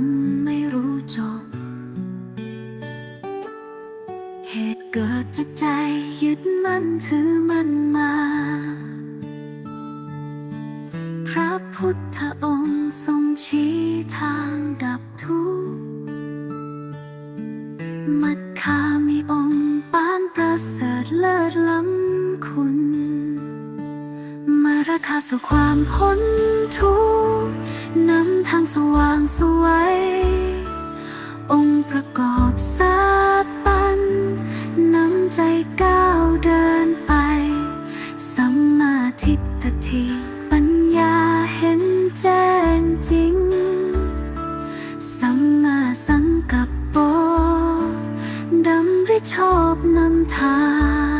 นไม่รู้จบ เหตุเกิดจากใจยึดมั่นถือมันมา พระพุทธองค์ทรงชี้ทางดับทุกข์มัดคามีองค์ปานประเสริฐเลิศล้ำคุณ มาราคาสู่ความพ้นทุกข์ สว่างสวัยองค์ประกอบสาปันนำใจก้าวเดินไปสัมมาทิฏฐิปัญญาเห็นแจ้งจริง สัมมาสังกัปโปดำริชอบนำทาง